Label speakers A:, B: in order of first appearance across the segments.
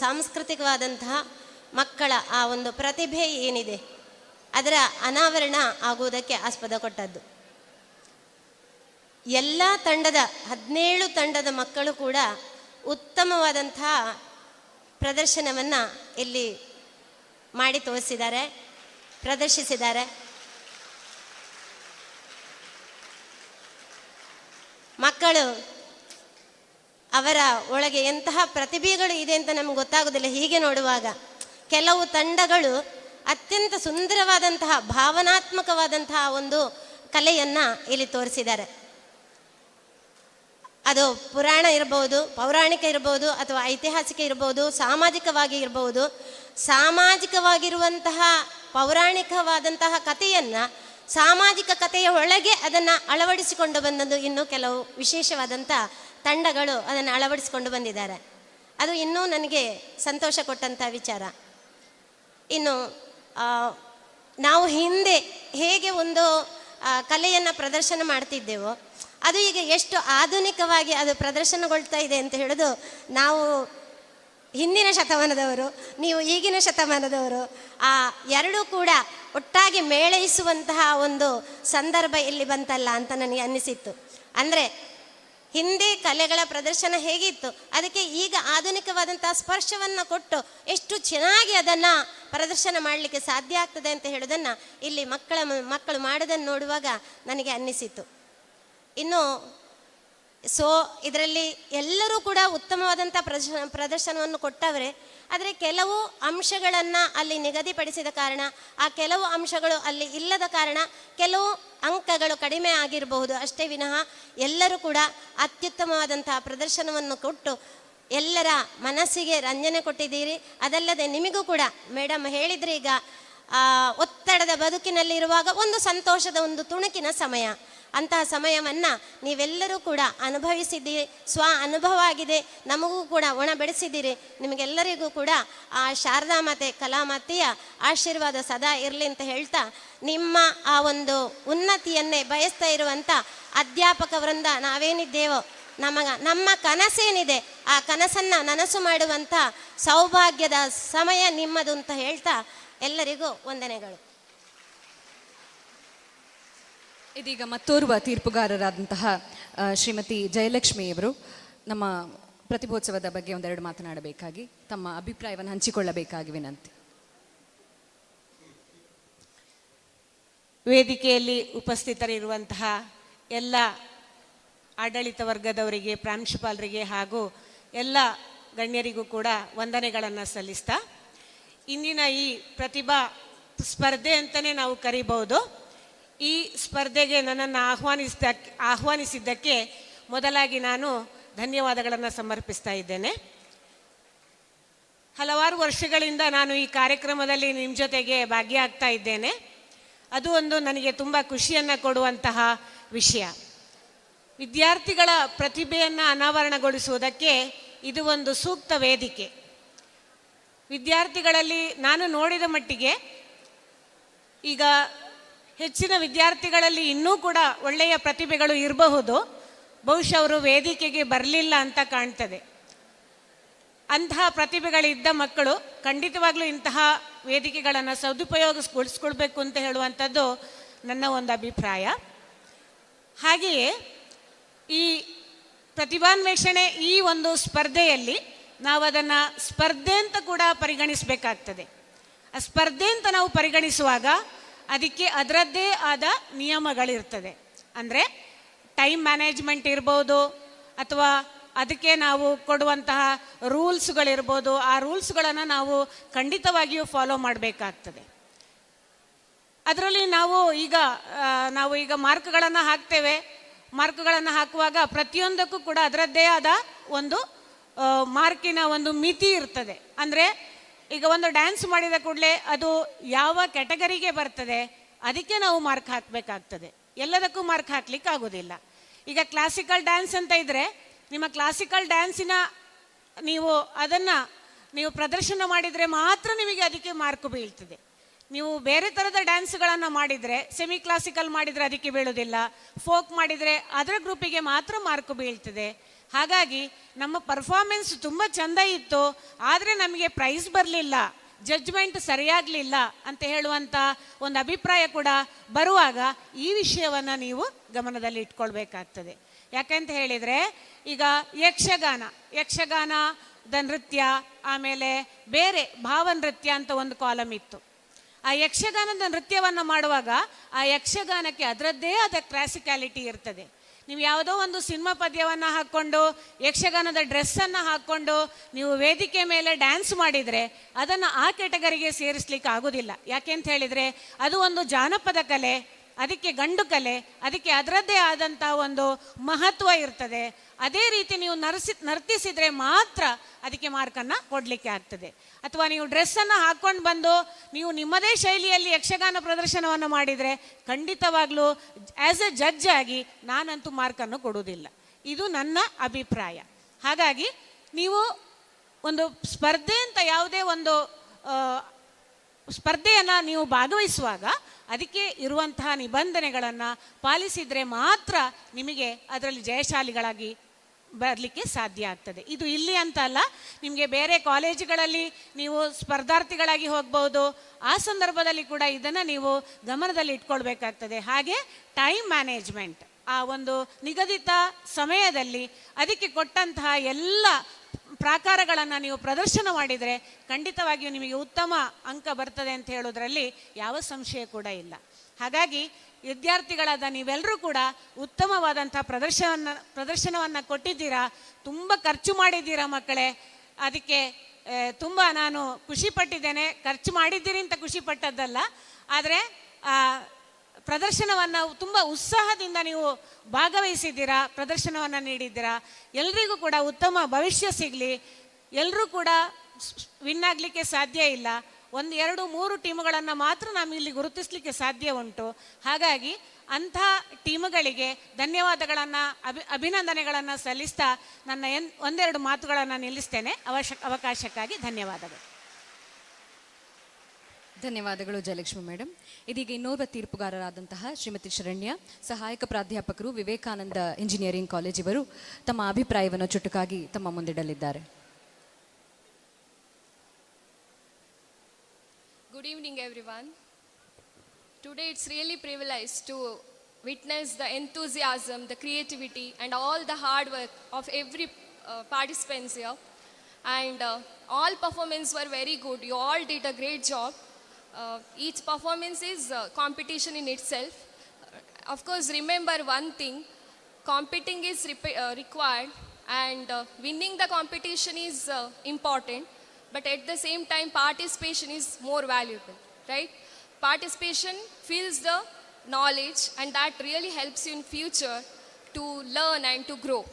A: ಸಾಂಸ್ಕೃತಿಕವಾದಂತಹ ಮಕ್ಕಳ ಆ ಒಂದು ಪ್ರತಿಭೆ ಏನಿದೆ, ಅದರ ಅನಾವರಣ ಆಗುವುದಕ್ಕೆ ಆಸ್ಪದ ಕೊಟ್ಟದ್ದು. ಎಲ್ಲ ತಂಡದ, ಹದಿನೇಳು ತಂಡದ ಮಕ್ಕಳು ಕೂಡ ಉತ್ತಮವಾದಂತಹ ಪ್ರದರ್ಶನವನ್ನು ಇಲ್ಲಿ ಮಾಡಿ ತೋರಿಸಿದ್ದಾರೆ, ಪ್ರದರ್ಶಿಸಿದ್ದಾರೆ. ಮಕ್ಕಳು ಅವರ ಒಳಗೆ ಎಂತಹ ಪ್ರತಿಭೆಗಳು ಇದೆ ಅಂತ ನಮ್ಗೆ ಗೊತ್ತಾಗೋದಿಲ್ಲ. ಹೀಗೆ ನೋಡುವಾಗ ಕೆಲವು ತಂಡಗಳು ಅತ್ಯಂತ ಸುಂದರವಾದಂತಹ, ಭಾವನಾತ್ಮಕವಾದಂತಹ ಒಂದು ಕಲೆಯನ್ನು ಇಲ್ಲಿ ತೋರಿಸಿದ್ದಾರೆ. ಅದು ಪುರಾಣ ಇರಬಹುದು ಪೌರಾಣಿಕ ಇರಬಹುದು ಅಥವಾ ಐತಿಹಾಸಿಕ ಇರಬಹುದು ಸಾಮಾಜಿಕವಾಗಿ ಇರಬಹುದು ಸಾಮಾಜಿಕವಾಗಿರುವಂತಹ ಪೌರಾಣಿಕವಾದಂತಹ ಕಥೆಯನ್ನು, ಸಾಮಾಜಿಕ ಕಥೆಯ ಒಳಗೆ ಅದನ್ನು ಅಳವಡಿಸಿಕೊಂಡು ಬಂದದ್ದು ಇನ್ನು ಕೆಲವು ವಿಶೇಷವಾದಂಥ ತಂಡಗಳು ಅದನ್ನು ಅಳವಡಿಸಿಕೊಂಡು ಬಂದಿದ್ದಾರೆ. ಅದು ಇನ್ನೂ ನನಗೆ ಸಂತೋಷ ಕೊಟ್ಟಂಥ ವಿಚಾರ. ಇನ್ನು ನಾವು ಹಿಂದೆ ಹೇಗೆ ಒಂದು ಕಲೆಯನ್ನು ಪ್ರದರ್ಶನ ಮಾಡ್ತಿದ್ದೆವೋ, ಅದು ಈಗ ಎಷ್ಟು ಆಧುನಿಕವಾಗಿ ಅದು ಪ್ರದರ್ಶನಗೊಳ್ತಾ ಇದೆ ಅಂತ ಹೇಳೋದು ನಾವು ಹಿಂದಿನ ಶತಮಾನದವರು, ನೀವು ಈಗಿನ ಶತಮಾನದವರು, ಆ ಎರಡೂ ಕೂಡ ಒಟ್ಟಾಗಿ ಮೇಳೈಸುವಂತಹ ಒಂದು ಸಂದರ್ಭ ಇಲ್ಲಿ ಬಂತಲ್ಲ ಅಂತ ನನಗೆ ಅನ್ನಿಸಿತ್ತು. ಅಂದರೆ ಹಿಂದೆ ಕಲೆಗಳ ಪ್ರದರ್ಶನ ಹೇಗಿತ್ತು? ಅದಕ್ಕೆ ಈಗ ಆಧುನಿಕವಾದಂತಹ ಸ್ಪರ್ಶವನ್ನು ಕೊಟ್ಟು ಎಷ್ಟು ಚೆನ್ನಾಗಿ ಅದನ್ನು ಪ್ರದರ್ಶನ ಮಾಡಲಿಕ್ಕೆ ಸಾಧ್ಯ ಆಗ್ತದೆ ಅಂತ ಹೇಳೋದನ್ನು ಇಲ್ಲಿ ಮಕ್ಕಳ ಮಕ್ಕಳು ಮಾಡೋದನ್ನು ನೋಡುವಾಗ ನನಗೆ ಅನ್ನಿಸಿತು. ಇನ್ನು ಸೊ ಇದರಲ್ಲಿ ಎಲ್ಲರೂ ಕೂಡ ಉತ್ತಮವಾದಂಥ ಪ್ರದರ್ಶನ ಪ್ರದರ್ಶನವನ್ನು ಕೊಟ್ಟವರೆ. ಆದರೆ ಕೆಲವು ಅಂಶಗಳನ್ನು ಅಲ್ಲಿ ನಿಗದಿಪಡಿಸಿದ ಕಾರಣ, ಆ ಕೆಲವು ಅಂಶಗಳು ಅಲ್ಲಿ ಇಲ್ಲದ ಕಾರಣ ಕೆಲವು ಅಂಕಗಳು ಕಡಿಮೆ ಆಗಿರಬಹುದು. ಅಷ್ಟೇ ವಿನಃ ಎಲ್ಲರೂ ಕೂಡ ಅತ್ಯುತ್ತಮವಾದಂತಹ ಪ್ರದರ್ಶನವನ್ನು ಕೊಟ್ಟು ಎಲ್ಲರ ಮನಸ್ಸಿಗೆ ರಂಜನೆ ಕೊಟ್ಟಿದ್ದೀರಿ. ಅದಲ್ಲದೆ ನಿಮಗೂ ಕೂಡ ಮೇಡಮ್ ಹೇಳಿದ್ರೆ ಈಗ ಒತ್ತಡದ ಬದುಕಿನಲ್ಲಿರುವಾಗ ಒಂದು ಸಂತೋಷದ ಒಂದು ತುಣುಕಿನ ಸಮಯ. ಅಂತಹ ಸಮಯವನ್ನು ನೀವೆಲ್ಲರೂ ಕೂಡ ಅನುಭವಿಸಿದ್ದೀರಿ. ಸ್ವ ಅನುಭವ ಆಗಿದೆ. ನಮಗೂ ಕೂಡ ಒಣ ಬೆಳೆಸಿದ್ದೀರಿ. ನಿಮಗೆಲ್ಲರಿಗೂ ಕೂಡ ಆ ಶಾರದಾ ಮಾತೆ ಕಲಾಮಾತೆಯ ಆಶೀರ್ವಾದ ಸದಾ ಇರಲಿ ಅಂತ ಹೇಳ್ತಾ ನಿಮ್ಮ ಆ ಒಂದು ಉನ್ನತಿಯನ್ನೇ ಬಯಸ್ತಾ ಇರುವಂಥ ಅಧ್ಯಾಪಕ ವೃಂದ ನಾವೇನಿದ್ದೇವೋ, ನಮಗ, ನಮ್ಮ ಕನಸೇನಿದೆ, ಆ ಕನಸನ್ನು ನನಸು ಮಾಡುವಂಥ ಸೌಭಾಗ್ಯದ ಸಮಯ ನಿಮ್ಮದು ಅಂತ ಹೇಳ್ತಾ ಎಲ್ಲರಿಗೂ ವಂದನೆಗಳು.
B: ಇದೀಗ ಮತ್ತೋರ್ವ ತೀರ್ಪುಗಾರರಾದಂತಹ ಶ್ರೀಮತಿ ಜಯಲಕ್ಷ್ಮಿಯವರು ನಮ್ಮ ಪ್ರತಿಭೋತ್ಸವದ ಬಗ್ಗೆ ಒಂದೆರಡು ಮಾತನಾಡಬೇಕಾಗಿ, ತಮ್ಮ ಅಭಿಪ್ರಾಯವನ್ನು ಹಂಚಿಕೊಳ್ಳಬೇಕಾಗಿ ವಿನಂತಿ.
C: ವೇದಿಕೆಯಲ್ಲಿ ಉಪಸ್ಥಿತರಿರುವಂತಹ ಎಲ್ಲ ಆಡಳಿತ ವರ್ಗದವರಿಗೆ, ಪ್ರಾಂಶುಪಾಲರಿಗೆ ಹಾಗೂ ಎಲ್ಲ ಗಣ್ಯರಿಗೂ ಕೂಡ ವಂದನೆಗಳನ್ನು ಸಲ್ಲಿಸ್ತಾ, ಇಂದಿನ ಈ ಪ್ರತಿಭಾ ಸ್ಪರ್ಧೆ ಅಂತಲೇ ನಾವು ಕರಿಬಹುದು. ಈ ಸ್ಪರ್ಧೆಗೆ ನನ್ನನ್ನು ಆಹ್ವಾನಿಸಿದ ಆಹ್ವಾನಿಸಿದ್ದಕ್ಕೆ ಮೊದಲಾಗಿ ನಾನು ಧನ್ಯವಾದಗಳನ್ನು ಸಮರ್ಪಿಸ್ತಾ ಇದ್ದೇನೆ. ಹಲವಾರು ವರ್ಷಗಳಿಂದ ನಾನು ಈ ಕಾರ್ಯಕ್ರಮದಲ್ಲಿ ನಿಮ್ಮ ಜೊತೆಗೆ ಭಾಗಿಯಾಗ್ತಾ ಇದ್ದೇನೆ. ಅದು ಒಂದು ನನಗೆ ತುಂಬ ಖುಷಿಯನ್ನು ಕೊಡುವಂತಹ ವಿಷಯ. ವಿದ್ಯಾರ್ಥಿಗಳ ಪ್ರತಿಭೆಯನ್ನು ಅನಾವರಣಗೊಳಿಸುವುದಕ್ಕೆ ಇದು ಒಂದು ಸೂಕ್ತ ವೇದಿಕೆ. ವಿದ್ಯಾರ್ಥಿಗಳಲ್ಲಿ ನಾನು ನೋಡಿದ ಮಟ್ಟಿಗೆ ಈಗ ಹೆಚ್ಚಿನ ವಿದ್ಯಾರ್ಥಿಗಳಲ್ಲಿ ಇನ್ನೂ ಕೂಡ ಒಳ್ಳೆಯ ಪ್ರತಿಭೆಗಳು ಇರಬಹುದು. ಬಹುಶಃ ಅವರು ವೇದಿಕೆಗೆ ಬರಲಿಲ್ಲ ಅಂತ ಕಾಣ್ತದೆ. ಅಂತಹ ಪ್ರತಿಭೆಗಳಿದ್ದ ಮಕ್ಕಳು ಖಂಡಿತವಾಗ್ಲೂ ಇಂತಹ ವೇದಿಕೆಗಳನ್ನು ಸದುಪಯೋಗಗೊಳಿಸ್ಕೊಳ್ಬೇಕು ಅಂತ ಹೇಳುವಂಥದ್ದು ನನ್ನ ಒಂದು ಅಭಿಪ್ರಾಯ. ಹಾಗೆಯೇ ಈ ಪ್ರತಿಭಾನ್ವೇಷಣೆ ಈ ಒಂದು ಸ್ಪರ್ಧೆಯಲ್ಲಿ ನಾವು ಅದನ್ನು ಸ್ಪರ್ಧೆ ಅಂತ ಕೂಡ ಪರಿಗಣಿಸಬೇಕಾಗ್ತದೆ. ಆ ಸ್ಪರ್ಧೆ ಅಂತ ನಾವು ಪರಿಗಣಿಸುವಾಗ ಅದಕ್ಕೆ ಅದರದ್ದೇ ಆದ ನಿಯಮಗಳಿರ್ತದೆ. ಅಂದರೆ ಟೈಮ್ ಮ್ಯಾನೇಜ್ಮೆಂಟ್ ಇರ್ಬೋದು, ಅಥವಾ ಅದಕ್ಕೆ ನಾವು ಕೊಡುವಂತಹ ರೂಲ್ಸ್ಗಳಿರ್ಬೋದು, ಆ ರೂಲ್ಸ್ಗಳನ್ನು ನಾವು ಖಂಡಿತವಾಗಿಯೂ ಫಾಲೋ ಮಾಡಬೇಕಾಗ್ತದೆ. ಅದರಲ್ಲಿ ನಾವು ಈಗ ನಾವು ಈಗ ಮಾರ್ಕ್ಗಳನ್ನು ಹಾಕ್ತೇವೆ. ಮಾರ್ಕ್ಗಳನ್ನು ಹಾಕುವಾಗ ಪ್ರತಿಯೊಂದಕ್ಕೂ ಕೂಡ ಅದರದ್ದೇ ಆದ ಒಂದು ಮಾರ್ಕಿನ ಒಂದು ಮಿತಿ ಇರ್ತದೆ. ಅಂದರೆ ಈಗ ಒಂದು ಡ್ಯಾನ್ಸ್ ಮಾಡಿದ ಕೂಡಲೇ ಅದು ಯಾವ ಕ್ಯಾಟಗರಿಗೆ ಬರ್ತದೆ, ಅದಕ್ಕೆ ನಾವು ಮಾರ್ಕ್ ಹಾಕಬೇಕಾಗ್ತದೆ. ಎಲ್ಲದಕ್ಕೂ ಮಾರ್ಕ್ ಹಾಕ್ಲಿಕ್ಕೆ ಆಗೋದಿಲ್ಲ. ಈಗ ಕ್ಲಾಸಿಕಲ್ ಡ್ಯಾನ್ಸ್ ಅಂತ ಇದ್ದರೆ ನಿಮ್ಮ ಕ್ಲಾಸಿಕಲ್ ಡ್ಯಾನ್ಸಿನ ನೀವು ಅದನ್ನು ನೀವು ಪ್ರದರ್ಶನ ಮಾಡಿದರೆ ಮಾತ್ರ ನಿಮಗೆ ಅದಕ್ಕೆ ಮಾರ್ಕ್ ಬೀಳ್ತದೆ. ನೀವು ಬೇರೆ ಥರದ ಡ್ಯಾನ್ಸ್ಗಳನ್ನು ಮಾಡಿದರೆ ಸೆಮಿ ಕ್ಲಾಸಿಕಲ್ ಮಾಡಿದರೆ ಅದಕ್ಕೆ ಬೀಳೋದಿಲ್ಲ. ಫೋಕ್ ಮಾಡಿದರೆ ಅದರ ಗ್ರೂಪಿಗೆ ಮಾತ್ರ ಮಾರ್ಕ್ ಬೀಳ್ತದೆ. ಹಾಗಾಗಿ ನಮ್ಮ ಪರ್ಫಾರ್ಮೆನ್ಸ್ ತುಂಬ ಚೆಂದ ಇತ್ತು, ಆದರೆ ನಮಗೆ ಪ್ರೈಸ್ ಬರಲಿಲ್ಲ ಜಡ್ಜ್ಮೆಂಟ್ ಸರಿಯಾಗಲಿಲ್ಲ ಅಂತ ಹೇಳುವಂಥ ಒಂದು ಅಭಿಪ್ರಾಯ ಕೂಡ ಬರುವಾಗ ಈ ವಿಷಯವನ್ನು ನೀವು ಗಮನದಲ್ಲಿ ಇಟ್ಕೊಳ್ಬೇಕಾಗ್ತದೆ. ಯಾಕೆಂತ ಹೇಳಿದರೆ, ಈಗ ಯಕ್ಷಗಾನ, ಯಕ್ಷಗಾನದ ನೃತ್ಯ, ಆಮೇಲೆ ಬೇರೆ ಭಾವನೃತ್ಯ ಅಂತ ಒಂದು ಕಾಲಮ್ ಇತ್ತು. ಆ ಯಕ್ಷಗಾನದ ನೃತ್ಯವನ್ನು ಮಾಡುವಾಗ ಆ ಯಕ್ಷಗಾನಕ್ಕೆ ಅದರದ್ದೇ ಆದ ಕ್ಲಾಸಿಕ್ಯಾಲಿಟಿ ಇರ್ತದೆ. ನೀವು ಯಾವುದೋ ಒಂದು ಸಿನಿಮಾ ಪದ್ಯವನ್ನು ಹಾಕ್ಕೊಂಡು, ಯಕ್ಷಗಾನದ ಡ್ರೆಸ್ಸನ್ನು ಹಾಕ್ಕೊಂಡು, ನೀವು ವೇದಿಕೆ ಮೇಲೆ ಡ್ಯಾನ್ಸ್ ಮಾಡಿದರೆ ಅದನ್ನು ಆ ಕೆಟಗರಿಗೆ ಸೇರಿಸ್ಲಿಕ್ಕೆ ಆಗೋದಿಲ್ಲ. ಯಾಕೆ ಅಂತ ಹೇಳಿದರೆ, ಅದು ಒಂದು ಜಾನಪದ ಕಲೆ. ಅದಕ್ಕೆ ಗಂಡು ಕಲೆ, ಅದಕ್ಕೆ ಅದರದ್ದೇ ಆದಂಥ ಒಂದು ಮಹತ್ವ ಇರ್ತದೆ. ಅದೇ ರೀತಿ ನೀವು ನರ್ಸಿ, ನರ್ತಿಸಿದರೆ ಮಾತ್ರ ಅದಕ್ಕೆ ಮಾರ್ಕನ್ನು ಕೊಡಲಿಕ್ಕೆ ಆಗ್ತದೆ. ಅಥವಾ ನೀವು ಡ್ರೆಸ್ಸನ್ನು ಹಾಕ್ಕೊಂಡು ಬಂದು ನೀವು ನಿಮ್ಮದೇ ಶೈಲಿಯಲ್ಲಿ ಯಕ್ಷಗಾನ ಪ್ರದರ್ಶನವನ್ನು ಮಾಡಿದರೆ ಖಂಡಿತವಾಗ್ಲೂ ಆ್ಯಸ್ ಎ ಜಡ್ಜ್ ಆಗಿ ನಾನಂತೂ ಮಾರ್ಕನ್ನು ಕೊಡುವುದಿಲ್ಲ. ಇದು ನನ್ನ ಅಭಿಪ್ರಾಯ. ಹಾಗಾಗಿ ನೀವು ಒಂದು ಸ್ಪರ್ಧೆ ಅಂತ ಯಾವುದೇ ಒಂದು ಸ್ಪರ್ಧೆಯನ್ನು ನೀವು ಭಾಗವಹಿಸುವಾಗ ಅದಕ್ಕೆ ಇರುವಂತಹ ನಿಬಂಧನೆಗಳನ್ನು ಪಾಲಿಸಿದರೆ ಮಾತ್ರ ನಿಮಗೆ ಅದರಲ್ಲಿ ಜಯಶಾಲಿಗಳಾಗಿ ಬರಲಿಕ್ಕೆ ಸಾಧ್ಯ ಆಗ್ತದೆ. ಇದು ಇಲ್ಲಿ ಅಂತ ಅಲ್ಲ, ನಿಮಗೆ ಬೇರೆ ಕಾಲೇಜುಗಳಲ್ಲಿ ನೀವು ಸ್ಪರ್ಧಾರ್ಥಿಗಳಾಗಿ ಹೋಗ್ಬೋದು. ಆ ಸಂದರ್ಭದಲ್ಲಿ ಕೂಡ ಇದನ್ನು ನೀವು ಗಮನದಲ್ಲಿ ಇಟ್ಕೊಳ್ಬೇಕಾಗ್ತದೆ. ಹಾಗೆ ಟೈಮ್ ಮ್ಯಾನೇಜ್ಮೆಂಟ್ ಆ ಒಂದು ನಿಗದಿತ ಸಮಯದಲ್ಲಿ ಅದಕ್ಕೆ ಕೊಟ್ಟಂತಹ ಎಲ್ಲ ಪ್ರಾಕಾರಗಳನ್ನು ನೀವು ಪ್ರದರ್ಶನ ಮಾಡಿದರೆ ಖಂಡಿತವಾಗಿಯೂ ನಿಮಗೆ ಉತ್ತಮ ಅಂಕ ಬರ್ತದೆ ಅಂತ ಹೇಳೋದ್ರಲ್ಲಿ ಯಾವ ಸಂಶಯ ಕೂಡ ಇಲ್ಲ. ಹಾಗಾಗಿ ವಿದ್ಯಾರ್ಥಿಗಳಾದ ನೀವೆಲ್ಲರೂ ಕೂಡ ಉತ್ತಮವಾದಂಥ ಪ್ರದರ್ಶನ ಪ್ರದರ್ಶನವನ್ನು ಕೊಟ್ಟಿದ್ದೀರಾ, ತುಂಬ ಖರ್ಚು ಮಾಡಿದ್ದೀರಾ ಮಕ್ಕಳೇ, ಅದಕ್ಕೆ ತುಂಬ ನಾನು ಖುಷಿಪಟ್ಟಿದ್ದೇನೆ ಖರ್ಚು ಮಾಡಿದ್ದೀರಿ ಅಂತ ಖುಷಿ ಪಟ್ಟದ್ದಲ್ಲ, ಆದರೆ ಪ್ರದರ್ಶನವನ್ನು ತುಂಬ ಉತ್ಸಾಹದಿಂದ ನೀವು ಭಾಗವಹಿಸಿದ್ದೀರಾ, ಪ್ರದರ್ಶನವನ್ನು ನೀಡಿದ್ದೀರಾ, ಎಲ್ರಿಗೂ ಕೂಡ ಉತ್ತಮ ಭವಿಷ್ಯ ಸಿಗಲಿ ಎಲ್ಲರೂ ಕೂಡ ವಿನ್ ಆಗಲಿಕ್ಕೆ ಸಾಧ್ಯ ಇಲ್ಲ, ಒಂದು ಎರಡು, ಮೂರು ಟೀಮುಗಳನ್ನು ಮಾತ್ರ ನಾವು ಇಲ್ಲಿ ಗುರುತಿಸಲಿಕ್ಕೆ ಸಾಧ್ಯ ಉಂಟು. ಹಾಗಾಗಿ ಅಂಥ ಟೀಮುಗಳಿಗೆ ಧನ್ಯವಾದಗಳನ್ನು, ಅಭಿ, ಅಭಿನಂದನೆಗಳನ್ನು ಸಲ್ಲಿಸ್ತಾ ನನ್ನ ಎನ್, ಒಂದೆರಡು ಮಾತುಗಳನ್ನು ನಿಲ್ಲಿಸ್ತೇನೆ. ಅವಶ್ಯ, ಅವಕಾಶಕ್ಕಾಗಿ ಧನ್ಯವಾದಗಳು.
B: ಧನ್ಯವಾದಗಳು ಜಯಲಕ್ಷ್ಮಿ ಮೇಡಮ್ ಇದೀಗ ಇನ್ನೋರ್ವ ತೀರ್ಪುಗಾರರಾದಂತಹ ಶ್ರೀಮತಿ ಶರಣ್ಯ, ಸಹಾಯಕ ಪ್ರಾಧ್ಯಾಪಕರು, ವಿವೇಕಾನಂದ ಇಂಜಿನಿಯರಿಂಗ್ ಕಾಲೇಜ್ ಇವರು ತಮ್ಮ ಅಭಿಪ್ರಾಯವನ್ನು ಚುಟುಕಾಗಿ ತಮ್ಮ ಮುಂದಿಡಲಿದ್ದಾರೆ.
D: Good evening everyone today it's really privileged to witness the enthusiasm the creativity and all the hard work of every participants and all performance were very good you all did a great job each performance is uh, competition in itself. Uh, of course, remember one thing: competing is uh, required, and uh, winning the competition is uh, important but at the same time participation is more valuable right? Participation fills the knowledge and that really helps you in future to learn and to grow.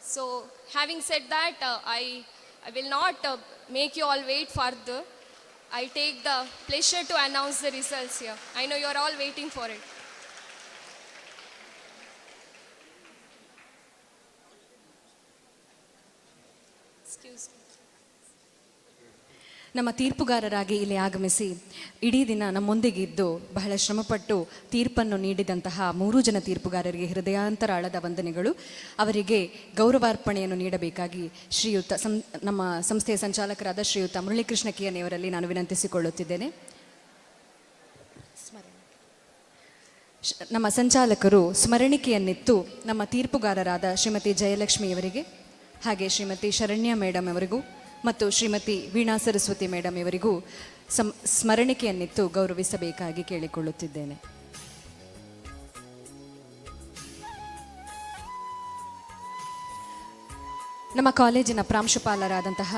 D: So having said that uh, i i will not uh, make you all wait further i take the pleasure to announce the results here. I know you are all waiting for it. Excuse me
B: ನಮ್ಮ ತೀರ್ಪುಗಾರರಾಗಿ ಇಲ್ಲಿ ಆಗಮಿಸಿ ಇಡೀ ದಿನ ನಮ್ಮೊಂದಿಗಿದ್ದು ಬಹಳ ಶ್ರಮಪಟ್ಟು ತೀರ್ಪನ್ನು ನೀಡಿದಂತಹ ಮೂರು ಜನ ತೀರ್ಪುಗಾರರಿಗೆ ಹೃದಯಾಂತರಾಳದ ವಂದನೆಗಳು. ಅವರಿಗೆ ಗೌರವಾರ್ಪಣೆಯನ್ನು ನೀಡಬೇಕಾಗಿ ಶ್ರೀಯುತ ಸಂ, ನಮ್ಮ ಸಂಸ್ಥೆಯ ಸಂಚಾಲಕರಾದ ಶ್ರೀಯುತ ಮುರಳೀಕೃಷ್ಣ ಕಿಯನೆಯವರಲ್ಲಿ ನಾನು ವಿನಂತಿಸಿಕೊಳ್ಳುತ್ತಿದ್ದೇನೆ. ನಮ್ಮ ಸಂಚಾಲಕರು ಸ್ಮರಣಿಕೆಯನ್ನಿತ್ತು ನಮ್ಮ ತೀರ್ಪುಗಾರರಾದ ಶ್ರೀಮತಿ ಜಯಲಕ್ಷ್ಮಿಯವರಿಗೆ ಹಾಗೆ ಶ್ರೀಮತಿ ಶರಣ್ಯ ಮೇಡಮ್ ಅವರಿಗೂ ಮತ್ತು ಶ್ರೀಮತಿ ವೀಣಾ ಸರಸ್ವತಿ ಮೇಡಮ್ ಇವರಿಗೂ ಸಂ ಸ್ಮರಣಿಕೆಯನ್ನಿತ್ತು ಗೌರವಿಸಬೇಕಾಗಿ ಕೇಳಿಕೊಳ್ಳುತ್ತಿದ್ದೇನೆ. ನಮ್ಮ ಕಾಲೇಜಿನ ಪ್ರಾಂಶುಪಾಲರಾದಂತಹ,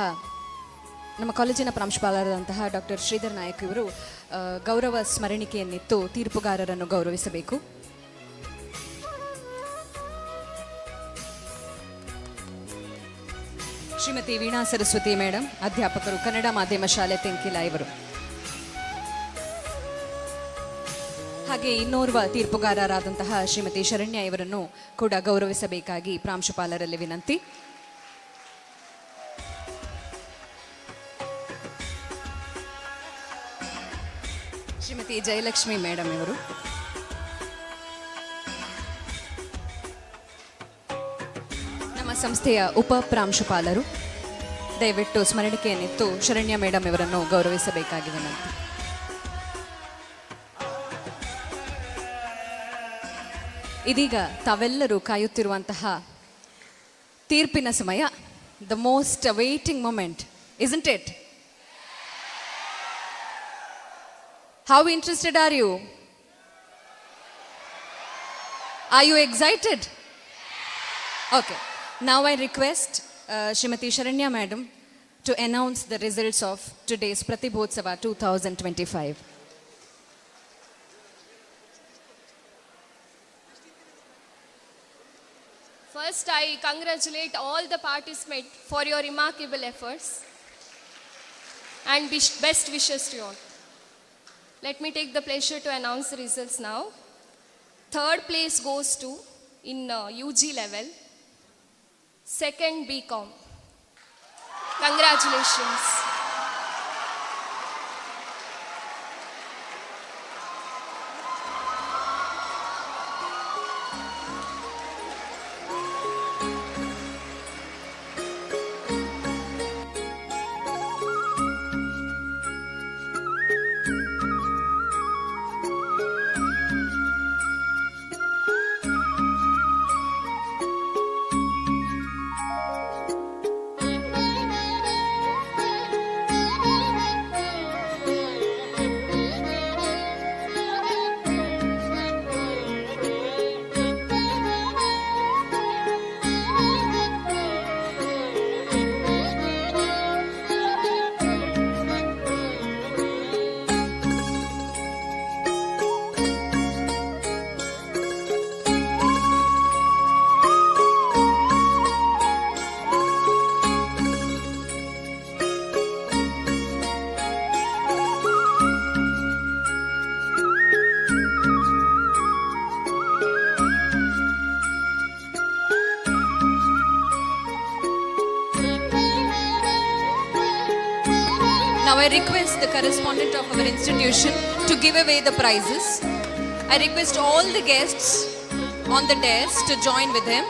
B: ನಮ್ಮ ಕಾಲೇಜಿನ ಪ್ರಾಂಶುಪಾಲರಾದಂತಹ ಡಾಕ್ಟರ್ ಶ್ರೀಧರ್ ನಾಯಕ್ ಇವರು ಗೌರವ ಸ್ಮರಣಿಕೆಯನ್ನಿತ್ತು ತೀರ್ಪುಗಾರರನ್ನು ಗೌರವಿಸಬೇಕು. ಶ್ರೀಮತಿ ವೀಣಾ ಸರಸ್ವತಿ ಮೇಡಮ್ ಅಧ್ಯಾಪಕರು, ಕನ್ನಡ ಮಾಧ್ಯಮ ಶಾಲೆ ತೆಂಕಿಲ ಇವರು. ಹಾಗೆ ಇನ್ನೋರ್ವ ತೀರ್ಪುಗಾರರಾದಂತಹ ಶ್ರೀಮತಿ ಶರಣ್ಯ ಇವರನ್ನು ಕೂಡ ಗೌರವಿಸಬೇಕಾಗಿ ಪ್ರಾಂಶುಪಾಲರಲ್ಲಿ ವಿನಂತಿ. ಶ್ರೀಮತಿ ಜಯಲಕ್ಷ್ಮಿ ಮೇಡಮ್ ಇವರು. ಸಂಸ್ಥೆಯ ಉಪ ಪ್ರಾಂಶುಪಾಲರು. ದಯವಿಟ್ಟು ಸ್ಮರಣಿಕೆಯನ್ನಿತ್ತು ಶರಣ್ಯ ಮೇಡಮ್ ಇವರನ್ನು ಗೌರವಿಸಬೇಕಾಗಿದೆ ನಂತರ ಇದೀಗ ತಾವೆಲ್ಲರೂ ಕಾಯುತ್ತಿರುವಂತಹ ತೀರ್ಪಿನ ಸಮಯ. The most waiting moment isn't it how interested are you are you excited Okay. Now I request uh, Srimati Sharanya Madam to announce the results of today's Pratibhotsava 2025.
D: First, I congratulate all the participants for your remarkable efforts and best wishes to you all. Let me take the pleasure to announce the results now. Third place goes to in uh, UG level. Second BCom. Congratulations.
B: Request the correspondent of our institution to give away the prizes. I request all the guests on the dais to join with him.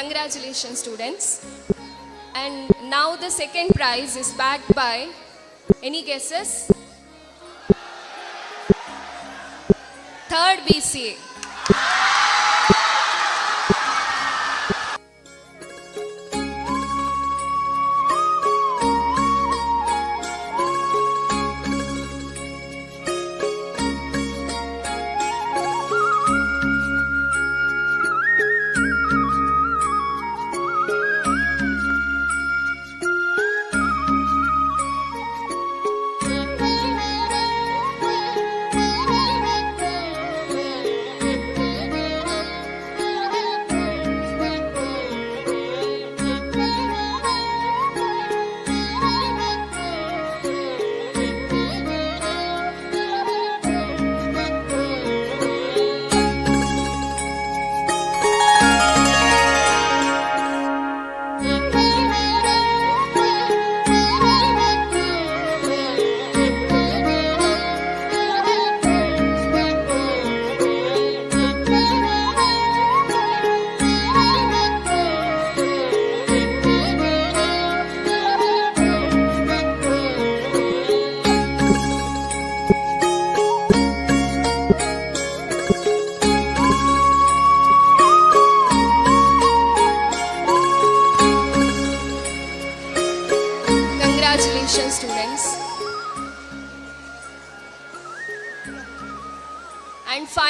D: Congratulations, students. And now the second prize is backed by any guesses? Third BCA.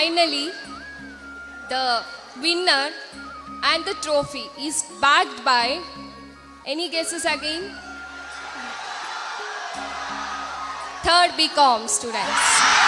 D: Finally, the winner and the trophy is backed by Any guesses again? Third BCom students.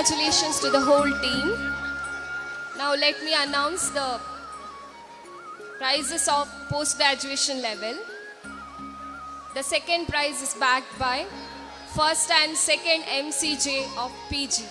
D: Congratulations to the whole team. Now let me announce the prizes of post-graduation level. The second prize is backed by first and second MCJ of PG.